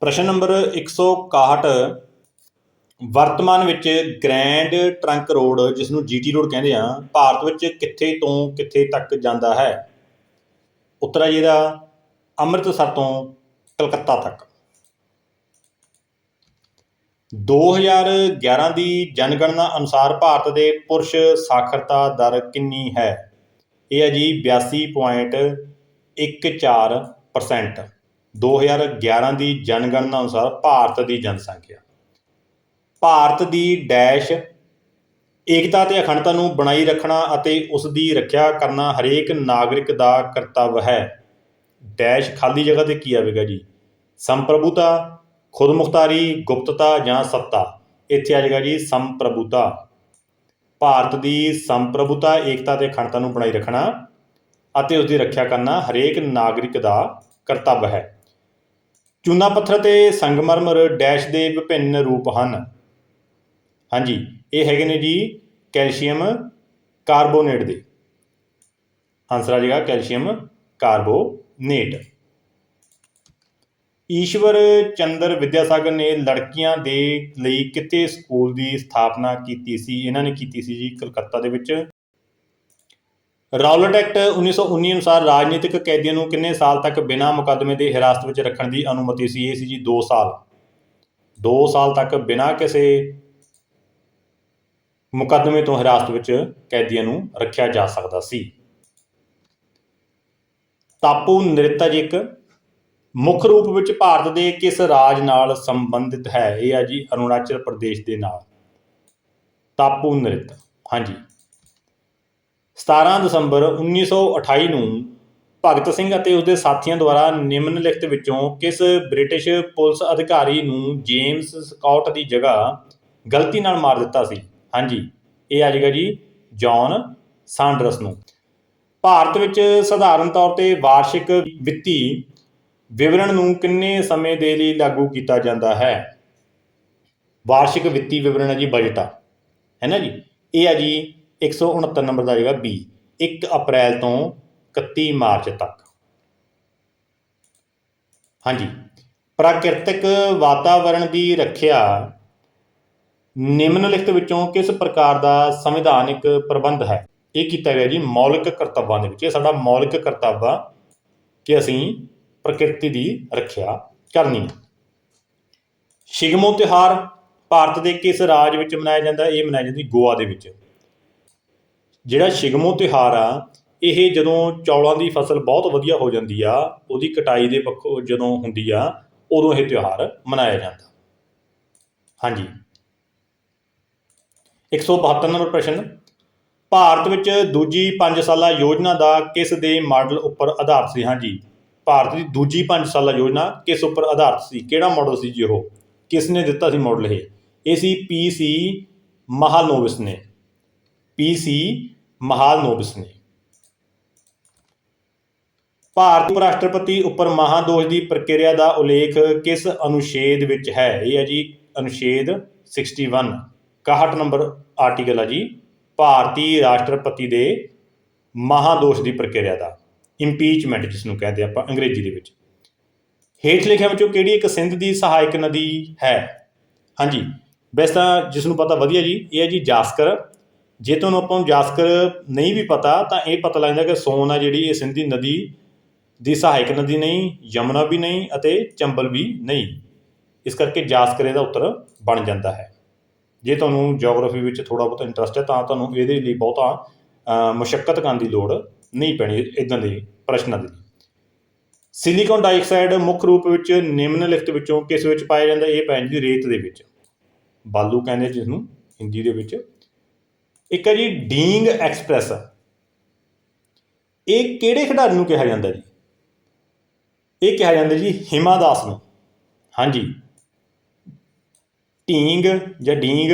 ਪ੍ਰਸ਼ਨ ਨੰਬਰ 161 ਵਰਤਮਾਨ ਵਿੱਚ ਗ੍ਰੈਂਡ ਟਰੰਕ ਰੋਡ ਜਿਸ ਨੂੰ ਜੀਟੀ ਰੋਡ ਕਹਿੰਦੇ ਆ, ਭਾਰਤ ਵਿੱਚ ਕਿੱਥੇ ਤੋਂ ਕਿੱਥੇ ਤੱਕ ਜਾਂਦਾ ਹੈ? ਉੱਤਰ ਹੈ ਜੀ ਇਹਦਾ, ਅੰਮ੍ਰਿਤਸਰ ਤੋਂ ਕਲਕੱਤਾ ਤੱਕ। 2011 ਦੀ ਜਨਗਣਨਾ ਅਨੁਸਾਰ ਭਾਰਤ ਦੇ ਪੁਰਸ਼ ਸਾਖਰਤਾ ਦਰ ਕਿੰਨੀ ਹੈ? ਇਹ ਹੈ ਜੀ 82.14% 2011 ਦੀ ਜਨਗਣਨਾ ਅਨੁਸਾਰ ਭਾਰਤ ਦੀ ਜਨਸੰਖਿਆ। ਭਾਰਤ ਦੀ ਡੈਸ਼ ਏਕਤਾ ਤੇ ਅਖੰਡਤਾ ਨੂੰ ਬਣਾਈ ਰੱਖਣਾ ਅਤੇ ਉਸ ਦੀ ਰੱਖਿਆ ਕਰਨਾ ਹਰੇਕ ਨਾਗਰਿਕ ਦਾ ਕਰਤੱਵ ਹੈ। ਡੈਸ਼ ਖਾਲੀ ਜਗ੍ਹਾ ਤੇ ਕੀ ਆਵੇਗਾ ਜੀ? ਸੰਪ੍ਰਭੂਤਾ, ਖੁਦਮੁਖਤਾਰੀ, ਗੁਪਤਤਾ ਜਾਂ ਸੱਤਾ। ਇੱਥੇ ਆ ਜਾਏਗਾ ਜੀ ਸੰਪ੍ਰਭੂਤਾ। ਭਾਰਤ ਦੀ ਸੰਪ੍ਰਭੂਤਾ, ਏਕਤਾ ਤੇ ਅਖੰਡਤਾ ਨੂੰ ਬਣਾਈ ਰੱਖਣਾ ਅਤੇ ਉਸ ਦੀ ਰੱਖਿਆ ਕਰਨਾ ਹਰੇਕ ਨਾਗਰਿਕ ਦਾ ਕਰਤੱਵ ਹੈ। ਚੂਨਾ ਪੱਥਰ ਤੇ ਸੰਗਮਰਮਰ ਡੈਸ਼ ਦੇ ਵਿਭਿੰਨ ਰੂਪ ਹਨ। ਹਾਂਜੀ, ਇਹ ਹੈਗੇ ਨੇ ਜੀ ਕੈਲਸ਼ੀਅਮ ਕਾਰਬੋਨੇਟ ਦੇ। ਆਨਸਰ ਆ ਜਾਏਗਾ ਕੈਲਸ਼ੀਅਮ ਕਾਰਬੋਨੇਟ। ਈਸ਼ਵਰ ਚੰਦਰ ਵਿਦਿਆਸਾਗਰ ਨੇ ਲੜਕੀਆਂ ਦੇ ਲਈ ਕਿਤੇ ਸਕੂਲ ਦੀ ਸਥਾਪਨਾ ਕੀਤੀ ਸੀ? ਇਹਨਾਂ ਨੇ ਕੀਤੀ ਸੀ ਜੀ ਕਲਕੱਤਾ ਦੇ ਵਿੱਚ। ਰਾਉਲਟ ਐਕਟ 1919 ਅਨੁਸਾਰ ਰਾਜਨੀਤਿਕ ਕੈਦੀਆਂ ਨੂੰ ਕਿੰਨੇ ਸਾਲ ਤੱਕ ਬਿਨਾਂ ਮੁਕੱਦਮੇ ਦੇ ਹਿਰਾਸਤ ਵਿੱਚ ਰੱਖਣ ਦੀ ਅਨੁਮਤੀ ਸੀ? ਇਹ ਸੀ ਜੀ 2 ਸਾਲ। 2 ਸਾਲ ਤੱਕ ਬਿਨਾਂ ਕਿਸੇ ਮੁਕੱਦਮੇ ਤੋਂ ਹਿਰਾਸਤ ਵਿੱਚ ਕੈਦੀਆਂ ਨੂੰ ਰੱਖਿਆ ਜਾ ਸਕਦਾ ਸੀ। ਟਾਪੂ ਨ੍ਰਿਤਜ ਇੱਕ ਮੁੱਖ ਰੂਪ ਵਿੱਚ ਭਾਰਤ ਦੇ ਕਿਸ ਰਾਜ ਨਾਲ ਸੰਬੰਧਿਤ ਹੈ? ਇਹ ਆ ਜੀ ਅਰੁਣਾਚਲ ਪ੍ਰਦੇਸ਼ ਦੇ ਨਾਲ। ਤਾਪੂ ਨ੍ਰਿਤ। ਹਾਂਜੀ। 17 ਦਸੰਬਰ 1928 ਨੂੰ ਭਗਤ ਸਿੰਘ ਅਤੇ ਉਸਦੇ ਸਾਥੀਆਂ ਦੁਆਰਾ ਨਿਮਨਲਿਖਤ ਵਿੱਚੋਂ ਕਿਸ ਬ੍ਰਿਟਿਸ਼ ਪੁਲਿਸ ਅਧਿਕਾਰੀ ਨੂੰ ਜੇਮਸ ਸਕਾਟ ਦੀ ਜਗ੍ਹਾ ਗਲਤੀ ਨਾਲ ਮਾਰ ਦਿੱਤਾ ਸੀ? ਹਾਂਜੀ, ਇਹ ਆ ਜਾਏਗਾ ਜੀ ਜੌਨ ਸਾਂਡਰਸ ਨੂੰ। ਭਾਰਤ ਵਿੱਚ ਸਧਾਰਨ ਤੌਰ ਤੇ ਵਾਰਸ਼ਿਕ ਵਿੱਤੀ ਵਿਵਰਣ ਨੂੰ ਕਿੰਨੇ ਸਮੇਂ ਦੇ ਲਈ ਲਾਗੂ ਕੀਤਾ ਜਾਂਦਾ ਹੈ? ਵਾਰਸ਼ਿਕ ਵਿੱਤੀ ਵਿਵਰਣ ਹੈ ਜੀ ਬਜਟ ਆ। ਹੈ ਨਾ ਜੀ? ਇਹ ਆ ਜੀ 169 ਨੰਬਰ ਦਾ ਆਏਗਾ ਬੀ 1 ਅਪ੍ਰੈਲ ਤੋਂ 31 ਮਾਰਚ ਤੱਕ। ਹਾਂਜੀ। ਪ੍ਰਾਕਿਰਤਿਕ ਵਾਤਾਵਰਣ ਦੀ ਰੱਖਿਆ ਨਿਮਨਲਿਖਤ ਵਿੱਚੋਂ ਕਿਸ ਪ੍ਰਕਾਰ ਦਾ ਸੰਵਿਧਾਨਿਕ ਪ੍ਰਬੰਧ ਹੈ? ਇਹ ਕੀਤਾ ਗਿਆ ਜੀ ਮੌਲਿਕ ਕਰਤੱਵਾਂ ਦੇ ਵਿੱਚ। ਇਹ ਸਾਡਾ ਮੌਲਿਕ ਕਰਤੱਵ ਆ ਕਿ ਅਸੀਂ ਪ੍ਰਕਿਰਤੀ ਦੀ ਰੱਖਿਆ ਕਰਨੀ ਹੈ। ਸ਼ਿਗਮੋ ਤਿਉਹਾਰ ਭਾਰਤ ਦੇ ਕਿਸ ਰਾਜ ਵਿੱਚ ਮਨਾਇਆ ਜਾਂਦਾ? ਇਹ ਮਨਾਇਆ ਜਾਂਦਾ ਗੋਆ ਦੇ ਵਿੱਚ। ਜਿਹੜਾ ਸ਼ਿਗਮੋ ਤਿਉਹਾਰ ਆ, ਇਹ ਜਦੋਂ ਚੌਲਾਂ ਦੀ ਫਸਲ ਬਹੁਤ ਵਧੀਆ ਹੋ ਜਾਂਦੀ ਆ, ਉਹਦੀ ਕਟਾਈ ਦੇ ਪੱਖੋਂ ਜਦੋਂ ਹੁੰਦੀ ਆ, ਉਦੋਂ ਇਹ ਤਿਉਹਾਰ ਮਨਾਇਆ ਜਾਂਦਾ। ਹਾਂਜੀ। 172 ਨੰਬਰ ਪ੍ਰਸ਼ਨ। ਭਾਰਤ ਵਿੱਚ ਦੂਜੀ 5 ਸਾਲਾ ਯੋਜਨਾ ਦਾ ਕਿਸ ਦੇ ਮਾਡਲ ਉੱਪਰ ਆਧਾਰਿਤ ਸੀ? ਹਾਂਜੀ। ਭਾਰਤ ਦੀ ਦੂਜੀ 5 ਸਾਲਾ ਯੋਜਨਾ ਕਿਸ ਉੱਪਰ ਆਧਾਰਿਤ ਸੀ? ਕਿਹੜਾ ਮਾਡਲ ਸੀ ਜੀ ਉਹ? ਕਿਸ ਨੇ ਦਿੱਤਾ ਸੀ ਮਾਡਲ ਇਹ? ਇਹ ਸੀ ਪੀਸੀ ਮਹਾਲਨੋਬਿਸ ਨੇ। ਪੀਸੀ ਮਹਾਲਨੋਬਿਸ ਨੇ। ਭਾਰਤ ਉਪ ਰਾਸ਼ਟਰਪਤੀ ਉੱਪਰ ਮਹਾਦੋਸ਼ ਦੀ ਪ੍ਰਕਿਰਿਆ ਦਾ ਉਲੇਖ ਕਿਸ ਅਨੁਛੇਦ ਵਿੱਚ ਹੈ? ਇਹ ਹੈ ਜੀ ਅਨੁਛੇਦ 61 61 ਨੰਬਰ ਆਰਟੀਕਲ ਹੈ ਜੀ। ਭਾਰਤੀ ਰਾਸ਼ਟਰਪਤੀ ਦੇ ਮਹਾਦੋਸ਼ ਦੀ ਪ੍ਰਕਿਰਿਆ ਦਾ। ਇੰਪੀਚਮੈਂਟ ਜਿਸ ਨੂੰ ਕਹਿੰਦੇ ਆਪਾਂ ਅੰਗਰੇਜ਼ੀ ਦੇ ਵਿੱਚ। ਹੇਠ ਲਿਖਿਆਂ ਵਿੱਚੋਂ ਕਿਹੜੀ ਇੱਕ ਸਿੰਧ ਦੀ ਸਹਾਇਕ ਨਦੀ ਹੈ? ਹਾਂਜੀ, ਵੈਸੇ ਤਾਂ ਜਿਸ ਨੂੰ ਪਤਾ ਵਧੀਆ ਜੀ, ਇਹ ਹੈ ਜੀ ਜਾਸਕਰ ਜੇ ਤੁਹਾਨੂੰ ਆਪਾਂ ਨੂੰ ਜਾਸਕਰ ਨਹੀਂ ਵੀ ਪਤਾ, ਤਾਂ ਇਹ ਪਤਾ ਲੱਗ ਜਾਂਦਾ ਕਿ ਸੋਨ ਆ ਜਿਹੜੀ, ਇਹ ਸਿੰਧੀ ਨਦੀ ਦੀ ਸਹਾਇਕ ਨਦੀ ਨਹੀਂ, ਯਮੁਨਾ ਵੀ ਨਹੀਂ ਅਤੇ ਚੰਬਲ ਵੀ ਨਹੀਂ। ਇਸ ਕਰਕੇ ਜਾਸਕਰ ਇਹਦਾ ਉੱਤਰ ਬਣ ਜਾਂਦਾ ਹੈ। ਜੇ ਤੁਹਾਨੂੰ ਜੀਓਗ੍ਰਾਫੀ ਵਿੱਚ ਥੋੜਾ ਬਹੁਤ ਇੰਟਰਸਟ ਹੈ, ਤਾਂ ਤੁਹਾਨੂੰ ਇਹਦੇ ਲਈ ਬਹੁਤਾ ਮੁਸ਼ਕਲ ਕਰਨ ਦੀ ਲੋੜ ਨਹੀਂ ਪੈਣੀ ਇਦਾਂ ਦੇ ਪ੍ਰਸ਼ਨਾਂ ਦੇ ਲਈ। ਸਿਲੀਕਨ ਡਾਈਆਕਸਾਈਡ ਮੁੱਖ ਰੂਪ ਵਿੱਚ ਨਿਮਨਲਿਖਤ ਵਿੱਚੋਂ ਕਿਸ ਵਿੱਚ ਪਾਇਆ ਜਾਂਦਾ, ਇਹ ਪੈਣ ਦੀ ਰੇਤ ਦੇ ਵਿੱਚ। ਬਾਲੂ ਕਹਿੰਦੇ ਜਿਸ ਨੂੰ ਹਿੰਦੀ ਦੇ ਵਿੱਚ ਇੱਕ ਹੈ ਜੀ ਡੀਂਗ ਐਕਸਪ੍ਰੈਸ। ਇਹ ਕਿਹੜੇ ਖਿਡਾਰੀ ਨੂੰ ਕਿਹਾ ਜਾਂਦਾ ਜੀ? ਇਹ ਕਿਹਾ ਜਾਂਦਾ ਜੀ ਹਿਮਾ ਦਾਸ ਨੂੰ। ਹਾਂਜੀ। ਢੀਂਗ ਜਾਂ ਡੀਂਗ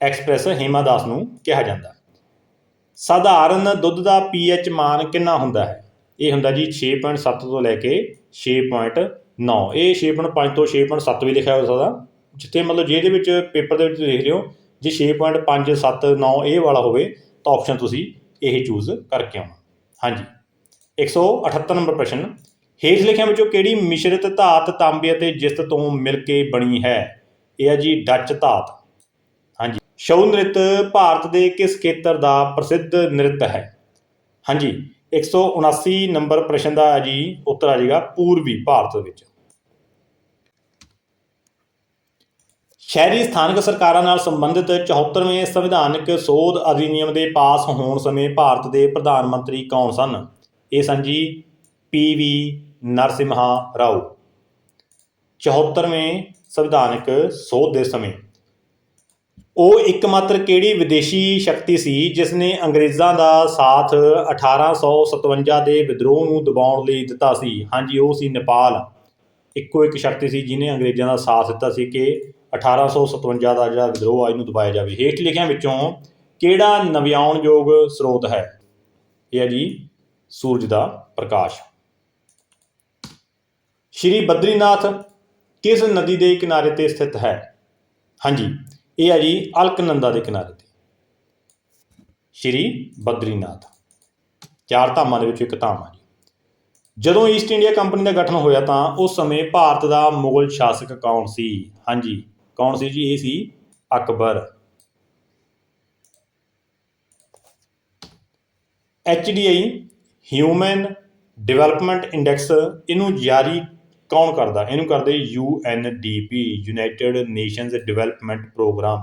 ਐਕਸਪ੍ਰੈਸ ਹਿਮਾ ਦਾਸ ਨੂੰ ਕਿਹਾ ਜਾਂਦਾ। ਸਾਧਾਰਨ ਦੁੱਧ ਦਾ ਪੀਐਚ ਮਾਨ ਕਿੰਨਾ ਹੁੰਦਾ ਹੈ? ਇਹ ਹੁੰਦਾ ਜੀ 6.7 ਤੋਂ ਲੈ ਕੇ 6.9 ਇਹ 6.5 ਤੋਂ 6.7 ਵੀ ਲਿਖਿਆ ਹੋ ਸਕਦਾ। ਜਿੱਥੇ ਮਤਲਬ ਜਿਹਦੇ ਵਿੱਚ ਪੇਪਰ ਦੇ ਵਿੱਚ ਦੇਖ ਹੋ ਜੇ 6.5 7 9 ਇਹ ਵਾਲਾ ਹੋਵੇ, ਤਾਂ ਆਪਸ਼ਨ ਤੁਸੀਂ ਇਹ ਚੂਜ਼ ਕਰਕੇ ਆਉਣਾ। ਹਾਂਜੀ। 178 ਨੰਬਰ ਪ੍ਰਸ਼ਨ, ਹੇਠ ਲਿਖਿਆਂ ਵਿੱਚੋਂ ਕਿਹੜੀ ਮਿਸ਼ਰਿਤ ਧਾਤ ਤਾਂਬੇ ਅਤੇ ਜਿਸਤ ਤੋਂ ਮਿਲ ਕੇ ਬਣੀ ਹੈ? ਇਹ ਹੈ ਜੀ ਡੱਚ ਧਾਤ। ਹਾਂਜੀ। ਛਊ ਨ੍ਰਿਤ ਭਾਰਤ ਦੇ ਕਿਸ ਖੇਤਰ ਦਾ ਪ੍ਰਸਿੱਧ ਨ੍ਰਿਤ ਹੈ? ਹਾਂਜੀ। 179 ਨੰਬਰ ਪ੍ਰਸ਼ਨ ਦਾ ਜੀ ਉੱਤਰ ਆ ਜਾਏਗਾ ਪੂਰਬੀ ਭਾਰਤ ਵਿੱਚ। ਸ਼ਹਿਰੀ ਸਥਾਨਕ ਸਰਕਾਰਾਂ ਨਾਲ ਸੰਬੰਧਿਤ 74ਵੇਂ ਸੰਵਿਧਾਨਕ ਸੋਧ ਅਧਿਨਿਯਮ ਦੇ ਪਾਸ ਹੋਣ ਸਮੇਂ ਭਾਰਤ ਦੇ ਪ੍ਰਧਾਨ ਮੰਤਰੀ ਕੌਣ ਸਨ? ਇਹ ਸਨ ਜੀ ਪੀ ਵੀ ਨਰਸਿਮਹਾ ਰਾਓ। 74ਵੇਂ ਸੰਵਿਧਾਨਕ ਸੋਧ ਦੇ ਸਮੇਂ। ਉਹ ਇੱਕਮਾਤਰ ਕਿਹੜੀ ਵਿਦੇਸ਼ੀ ਸ਼ਕਤੀ ਸੀ ਜਿਸ ਨੇ ਅੰਗਰੇਜ਼ਾਂ ਦਾ ਸਾਥ 1857 ਦੇ ਵਿਦਰੋਹ ਨੂੰ ਦਬਾਉਣ ਲਈ ਦਿੱਤਾ ਸੀ? ਹਾਂਜੀ, ਉਹ ਸੀ ਨੇਪਾਲ। ਇੱਕੋ ਇੱਕ ਸ਼ਕਤੀ ਸੀ ਜਿਨੇ ਅੰਗਰੇਜ਼ਾਂ ਦਾ ਸਾਥ ਦਿੱਤਾ ਸੀ ਕਿ 1857 ਦਾ ਜਿਹੜਾ ਵਿਦਰੋਹ ਆ, ਇਹਨੂੰ ਦਬਾਇਆ ਜਾਵੇ। ਹੇਠ ਲਿਖਿਆਂ ਵਿੱਚੋਂ ਕਿਹੜਾ ਨਵਿਆਉਣਯੋਗ ਸਰੋਤ ਹੈ? ਇਹ ਹੈ ਜੀ ਸੂਰਜ ਦਾ ਪ੍ਰਕਾਸ਼। ਸ਼੍ਰੀ ਬਦਰੀਨਾਥ ਕਿਸ ਨਦੀ ਦੇ ਕਿਨਾਰੇ ਤੇ ਸਥਿਤ ਹੈ? ਹਾਂਜੀ, ਇਹ ਹੈ ਜੀ ਅਲਕਨੰਦਾ ਦੇ ਕਿਨਾਰੇ ਤੇ। ਸ਼੍ਰੀ ਬਦਰੀਨਾਥ। ਚਾਰ ਧਾਮਾਂ ਦੇ ਵਿੱਚੋਂ ਇੱਕ ਧਾਮ ਆ ਜੀ। ਜਦੋਂ ਈਸਟ ਇੰਡੀਆ ਕੰਪਨੀ ਦਾ ਗਠਨ ਹੋਇਆ ਤਾਂ ਉਸ ਸਮੇਂ ਭਾਰਤ ਦਾ ਮੁਗਲ ਸ਼ਾਸਕ ਕੌਣ ਸੀ? ਹਾਂਜੀ ਕੌਣ ਸੀ ਜੀ? ਇਹ ਸੀ Akbar. HDI human development index ਇਹਨੂੰ ਜਾਰੀ ਕੌਣ ਕਰਦਾ? ਇਹਨੂੰ ਕਰਦੇ UNDP United Nations development programme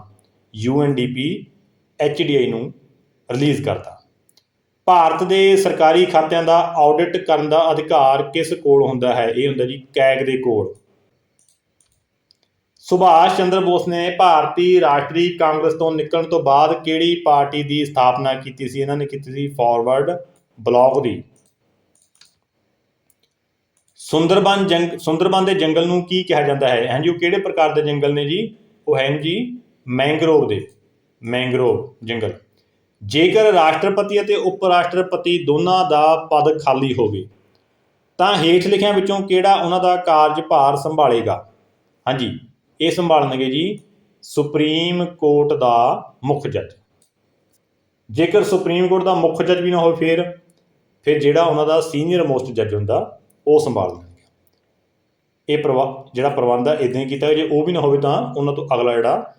UNDP HDI ਨੂੰ ਰਿਲੀਜ਼ ਕਰਦਾ। ਭਾਰਤ ਦੇ ਸਰਕਾਰੀ ਖਾਤਿਆਂ ਦਾ ਆਡਿਟ ਕਰਨ ਦਾ ਅਧਿਕਾਰ ਕਿਸ ਕੋਲ ਹੁੰਦਾ ਹੈ? ਇਹ ਹੁੰਦਾ ਜੀ ਕੈਗ ਦੇ ਕੋਲ। ਸੁਭਾਸ਼ ਚੰਦਰ ਬੋਸ ਨੇ ਭਾਰਤੀ ਰਾਸ਼ਟਰੀ ਕਾਂਗਰਸ ਤੋਂ ਨਿਕਲਣ ਤੋਂ ਬਾਅਦ ਕਿਹੜੀ ਪਾਰਟੀ ਦੀ ਸਥਾਪਨਾ ਕੀਤੀ ਸੀ? ਇਹਨਾਂ ਨੇ ਕੀਤੀ ਸੀ ਫਾਰਵਰਡ ਬਲਾਕ ਦੀ। ਸੁੰਦਰਬਨ ਜੰਗ, ਸੁੰਦਰਬਨ ਦੇ ਜੰਗਲ ਨੂੰ ਕੀ ਕਿਹਾ ਜਾਂਦਾ ਹੈ? ਹਾਂਜੀ ਉਹ ਕਿਹੜੇ ਪ੍ਰਕਾਰ ਦੇ ਜੰਗਲ ਨੇ ਜੀ? ਉਹ ਹਨ ਜੀ ਮੈਂਗਰੋਵ ਦੇ ਮੈਂਗਰੋਵ ਜੰਗਲ। ਜੇਕਰ ਰਾਸ਼ਟਰਪਤੀ ਅਤੇ ਉਪ ਰਾਸ਼ਟਰਪਤੀ ਦੋਨਾਂ ਦਾ ਪਦ ਖਾਲੀ ਹੋਵੇ, ਤਾਂ ਹੇਠ ਲਿਖਿਆਂ ਵਿੱਚੋਂ ਕਿਹੜਾ ਉਹਨਾਂ ਦਾ ਕਾਰਜਭਾਰ ਸੰਭਾਲੇਗਾ? ਹਾਂਜੀ ਇਹ ਸੰਭਾਲਣਗੇ ਜੀ ਸੁਪਰੀਮ ਕੋਰਟ ਦਾ ਮੁੱਖ ਜੱਜ। ਜੇਕਰ ਸੁਪਰੀਮ ਕੋਰਟ ਦਾ ਮੁੱਖ ਜੱਜ ਵੀ ਨਾ ਹੋਵੇ ਫਿਰ ਫਿਰ ਜਿਹੜਾ ਉਹਨਾਂ ਦਾ ਸੀਨੀਅਰ ਮੋਸਟ ਜੱਜ ਹੁੰਦਾ, ਉਹ ਸੰਭਾਲ ਲੈਣਗੇ। ਇਹ ਪ੍ਰਵਾ, ਜਿਹੜਾ ਪ੍ਰਬੰਧ ਹੈ ਇਦਾਂ ਹੀ ਕੀਤਾ ਜੇ ਉਹ ਵੀ ਨਾ ਹੋਵੇ ਤਾਂ ਉਹਨਾਂ ਤੋਂ ਅਗਲਾ ਜਿਹੜਾ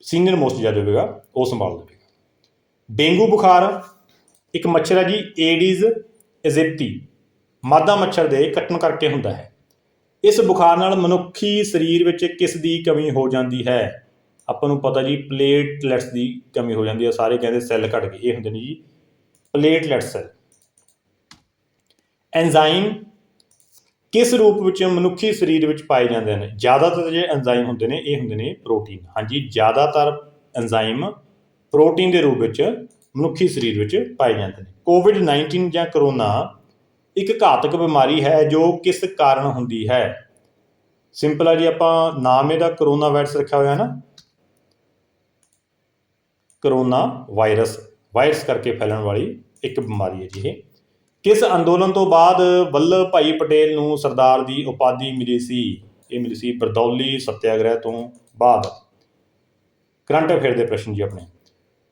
ਸੀਨੀਅਰ ਮੋਸਟ ਜੱਜ ਹੋਵੇਗਾ, ਉਹ ਸੰਭਾਲ ਲਵੇਗਾ। ਡੇਂਗੂ ਬੁਖਾਰ, ਇੱਕ ਮੱਛਰ ਹੈ ਜੀ, ਏਡੀਜ਼, ਇਜਿਪਟੀ। ਮਾਦਾ ਮੱਛਰ ਦੇ ਕੱਟਣ ਕਰਕੇ ਹੁੰਦਾ ਹੈ। ਇਸ ਬੁਖਾਰ ਨਾਲ ਮਨੁੱਖੀ ਸਰੀਰ ਵਿੱਚ ਕਿਸ ਦੀ ਕਮੀ ਹੋ ਜਾਂਦੀ ਹੈ? ਆਪਾਂ ਨੂੰ ਪਤਾ ਜੀ ਪਲੇਟਲੈਟਸ ਦੀ ਕਮੀ ਹੋ ਜਾਂਦੀ ਹੈ। ਸਾਰੇ ਕਹਿੰਦੇ ਸੈੱਲ ਘਟ ਗਏ। ਇਹ ਹੁੰਦੇ ਨੇ ਜੀ ਪਲੇਟਲੈਟਸ ਸੈੱਲ ਐਂਜ਼ਾਈਮ ਕਿਸ ਰੂਪ ਵਿੱਚ ਮਨੁੱਖੀ ਸਰੀਰ ਵਿੱਚ ਪਾਏ ਜਾਂਦੇ ਨੇ? ਜ਼ਿਆਦਾਤਰ ਜਿਹੜੇ ਐਂਜ਼ਾਈਮ ਹੁੰਦੇ ਨੇ, ਇਹ ਹੁੰਦੇ ਨੇ ਪ੍ਰੋਟੀਨ ਹਾਂਜੀ, ਜ਼ਿਆਦਾਤਰ ਐਂਜ਼ਾਈਮ ਪ੍ਰੋਟੀਨ ਦੇ ਰੂਪ ਵਿੱਚ ਮਨੁੱਖੀ ਸਰੀਰ ਵਿੱਚ ਪਾਏ ਜਾਂਦੇ ਨੇ। ਕੋਵਿਡ 19 ਜਾਂ ਕਰੋਨਾ ਇੱਕ ਘਾਤਕ ਬਿਮਾਰੀ ਹੈ ਜੋ ਕਿਸ ਕਾਰਨ ਹੁੰਦੀ ਹੈ? ਸਿੰਪਲ ਆ ਜੀ, ਆਪਾਂ ਨਾਮ ਇਹਦਾ ਕਰੋਨਾ ਵਾਇਰਸ ਰੱਖਿਆ ਹੋਇਆ ਹੈ ਨਾ। ਕਰੋਨਾ ਵਾਇਰਸ ਵਾਇਰਸ ਕਰਕੇ ਫੈਲਣ ਵਾਲੀ ਇੱਕ ਬਿਮਾਰੀ ਹੈ ਜੀ ਇਹ। ਕਿਸ ਅੰਦੋਲਨ ਤੋਂ ਬਾਅਦ ਵੱਲਭ ਭਾਈ ਪਟੇਲ ਨੂੰ ਸਰਦਾਰ ਦੀ ਉਪਾਧੀ ਮਿਲੀ ਸੀ? ਇਹ ਮਿਲੀ ਸੀ ਬਰਦੌਲੀ ਸਤਿਆਗ੍ਰਹਿ ਤੋਂ ਬਾਅਦ। ਕਰੰਟ ਅਫੇਅਰ ਦੇ ਪ੍ਰਸ਼ਨ ਜੀ ਆਪਣੇ।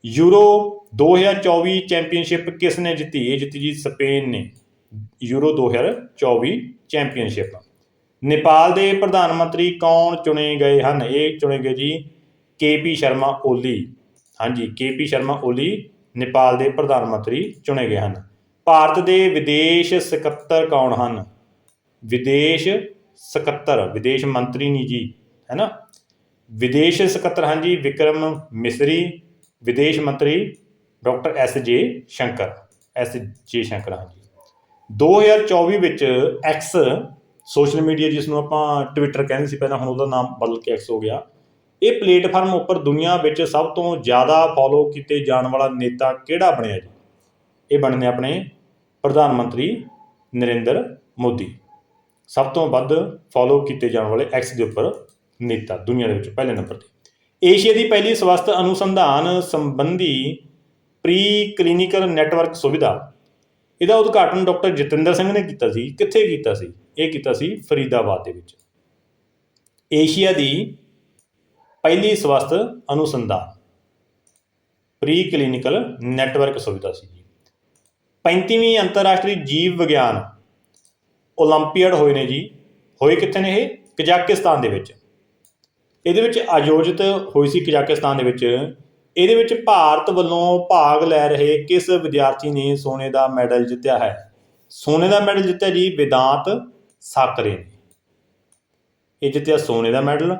ਯੂਰੋ 2024 ਚੈਂਪੀਅਨਸ਼ਿਪ ਕਿਸ ਨੇ ਜਿੱਤੀ? ਇਹ ਜਿੱਤੀ ਜੀ ਸਪੇਨ ਨੇ। Euro 2024 championship. ਨੇਪਾਲ ਦੇ ਪ੍ਰਧਾਨ ਮੰਤਰੀ ਕੌਣ ਚੁਣੇ ਗਏ ਹਨ? ਇਹ ਚੁਣੇ ਗਏ ਜੀ ਕੇਪੀ ਸ਼ਰਮਾ ਓਲੀ। ਹਾਂਜੀ ਕੇਪੀ ਸ਼ਰਮਾ ਓਲੀ ਨੇਪਾਲ ਦੇ ਪ੍ਰਧਾਨ ਮੰਤਰੀ ਚੁਣੇ ਗਏ ਹਨ। ਭਾਰਤ ਦੇ ਵਿਦੇਸ਼ ਸਕੱਤਰ ਕੌਣ ਹਨ? ਵਿਦੇਸ਼ ਸਕੱਤਰ, ਵਿਦੇਸ਼ ਮੰਤਰੀ ਨਹੀਂ ਜੀ, ਹੈ ਨਾ? ਵਿਦੇਸ਼ ਸਕੱਤਰ ਹਨ ਜੀ ਵਿਕਰਮ ਮਿਸਰੀ, ਵਿਦੇਸ਼ ਮੰਤਰੀ ਡਾਕਟਰ ਐਸ ਜੇ ਸ਼ੰਕਰ, ਐਸ ਜੇ ਸ਼ੰਕਰ ਹਾਂ 2024 ਵਿੱਚ ਐਕਸ ਸੋਸ਼ਲ ਮੀਡੀਆ ਜਿਸ ਨੂੰ ਆਪਾਂ ਟਵਿੱਟਰ ਕਹਿੰਦੇ ਸੀ, ਪਹਿਲਾਂ ਹੁਣ ਉਹਦਾ ਨਾਮ ਬਦਲ ਕੇ ਐਕਸ ਹੋ ਗਿਆ। ਇਹ ਪਲੇਟਫਾਰਮ ਉੱਪਰ ਦੁਨੀਆ ਵਿੱਚ ਸਭ ਤੋਂ ਜ਼ਿਆਦਾ ਫੋਲੋ ਕੀਤੇ ਜਾਣ ਵਾਲਾ ਨੇਤਾ ਕਿਹੜਾ ਬਣਿਆ ਜੀ? ਇਹ ਬਣਨੇ ਆਪਣੇ ਪ੍ਰਧਾਨ ਮੰਤਰੀ ਨਰਿੰਦਰ ਮੋਦੀ। ਸਭ ਤੋਂ ਵੱਧ ਫੋਲੋ ਕੀਤੇ ਜਾਣ ਵਾਲੇ ਐਕਸ ਦੇ ਉੱਪਰ ਨੇਤਾ ਦੁਨੀਆ ਦੇ ਵਿੱਚ ਪਹਿਲੇ ਨੰਬਰ ਤੇ। ਏਸ਼ੀਆ ਦੀ ਪਹਿਲੀ ਸਵਸਥ ਅਨੁਸੰਧਾਨ ਸੰਬੰਧੀ ਪ੍ਰੀ ਕਲੀਨਿਕਲ ਨੈਟਵਰਕ ਸੁਵਿਧਾ ਇਹਦਾ ਉਦਘਾਟਨ ਡਾਕਟਰ ਜਤਿੰਦਰ ਸਿੰਘ ਨੇ ਕੀਤਾ ਸੀ, ਕਿੱਥੇ ਕੀਤਾ ਸੀ? ਇਹ ਕੀਤਾ ਸੀ ਫਰੀਦਾਬਾਦ ਦੇ ਵਿੱਚ। ਏਸ਼ੀਆ ਦੀ ਪਹਿਲੀ ਸਵਸਥ ਅਨੁਸੰਧਾਨ ਪ੍ਰੀ ਕਲੀਨਿਕਲ ਨੈਟਵਰਕ ਸੁਵਿਧਾ ਸੀ 35ਵੀਂ ਅੰਤਰਰਾਸ਼ਟਰੀ ਜੀਵ ਵਿਗਿਆਨ 올림ਪੀਅਡ ਹੋਏ ਨੇ ਜੀ। ਹੋਏ ਕਿੱਥੇ ਨੇ ਇਹ? ਕਜ਼ਾਕਿਸਤਾਨ ਦੇ ਵਿੱਚ। ਇਹਦੇ ਵਿੱਚ ਆਯੋਜਿਤ ਹੋਈ ਸੀ ਕਜ਼ਾਕਿਸਤਾਨ ਦੇ ਵਿੱਚ ਇਹਦੇ ਵਿੱਚ ਭਾਰਤ ਵੱਲੋਂ ਭਾਗ ਲੈ ਰਹੇ ਕਿਸ ਵਿਦਿਆਰਥੀ ਨੇ ਸੋਨੇ ਦਾ ਮੈਡਲ ਜਿੱਤਿਆ ਹੈ? ਸੋਨੇ ਦਾ ਮੈਡਲ ਜਿੱਤਿਆ ਜੀ ਵਿਦਾਂਤ ਸਾਕਰੇ ਨੇ। ਇਹ ਜਿੱਤਿਆ ਸੋਨੇ ਦਾ ਮੈਡਲ।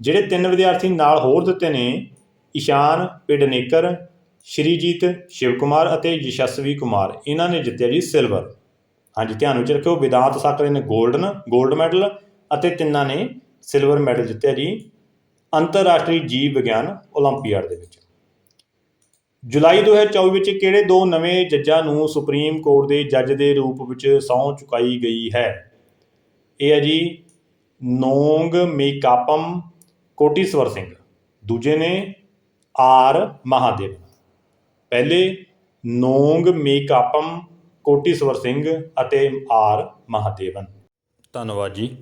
ਜਿਹੜੇ ਤਿੰਨ ਵਿਦਿਆਰਥੀ ਨਾਲ ਹੋਰ ਦਿੱਤੇ ਨੇ, ਈਸ਼ਾਨ ਪਿਡਨੇਕਰ, ਸ਼੍ਰੀਜੀਤ ਸ਼ਿਵਕੁਮਾਰ ਅਤੇ ਯਸ਼ਸਵੀ ਕੁਮਾਰ, ਇਹਨਾਂ ਨੇ ਜਿੱਤਿਆ ਜੀ ਸਿਲਵਰ। ਹਾਂਜੀ, ਧਿਆਨ ਵਿੱਚ ਰੱਖਿਓ, ਵਿਦਾਂਤ ਸਾਕਰੇ ਨੇ 골ਡਨ 골ਡ ਮੈਡਲ ਅਤੇ ਤਿੰਨਾਂ ਨੇ ਸਿਲਵਰ ਮੈਡਲ ਜਿੱਤਿਆ ਜੀ ਅੰਤਰਰਾਸ਼ਟਰੀ ਜੀਵ ਵਿਗਿਆਨ 올림픽ਿਆਡ ਦੇ ਵਿੱਚ। ਜੁਲਾਈ 2024 ਵਿੱਚ ਕਿਹੜੇ ਦੋ ਨਵੇਂ ਜੱਜਾਂ ਨੂੰ ਸੁਪਰੀਮ ਕੋਰਟ ਦੇ ਜੱਜ ਦੇ ਰੂਪ ਵਿੱਚ ਸਹੁੰ ਚੁਕਾਈ ਗਈ ਹੈ? ਇਹ ਹੈ ਜੀ ਨੋਂਗ ਮੇਕਾਪਮ ਕੋਟੀਸਵਰ ਸਿੰਘ। ਦੂਜੇ ਨੇ ਆਰ ਮਹਾਦੇਵ। ਪਹਿਲੇ ਨੋਂਗ ਮੇਕਾਪਮ ਕੋਟੀਸਵਰ ਸਿੰਘ ਅਤੇ ਆਰ ਮਹਾਦੇਵਨ। ਧੰਨਵਾਦ ਜੀ।